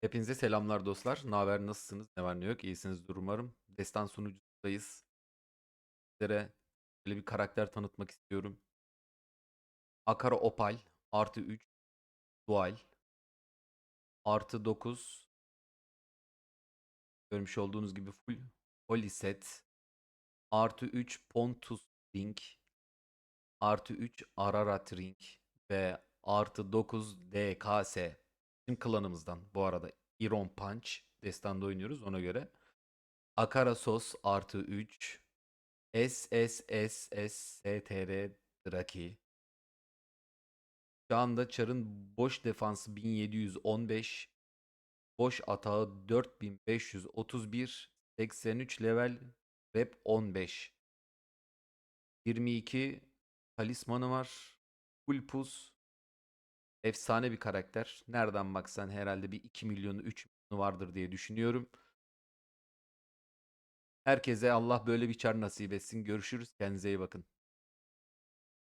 Hepinize selamlar dostlar. Ne haber, nasılsınız? Ne var ne yok? İyisinizdir umarım. Destan sunucudayız. Sizlere böyle bir karakter tanıtmak istiyorum. Akara Opal artı 3 Dual artı 9 görmüş olduğunuz gibi full Holy artı 3 Pontus Ring artı 3 Ararat Ring ve artı 9 DKS bizim klanımızdan. Bu arada Iron Punch destanda oynuyoruz ona göre. Akara Sos artı 3 SSSSSTR Draki. Şu anda Char'ın boş defansı 1715 boş atağı 4531 83 level rep 15 22 talismanı var. Full pus efsane bir karakter. Nereden baksan herhalde bir 2 milyonu 3 milyonu vardır diye düşünüyorum. Herkese Allah böyle bir çar nasip etsin. Görüşürüz. Kendinize iyi bakın.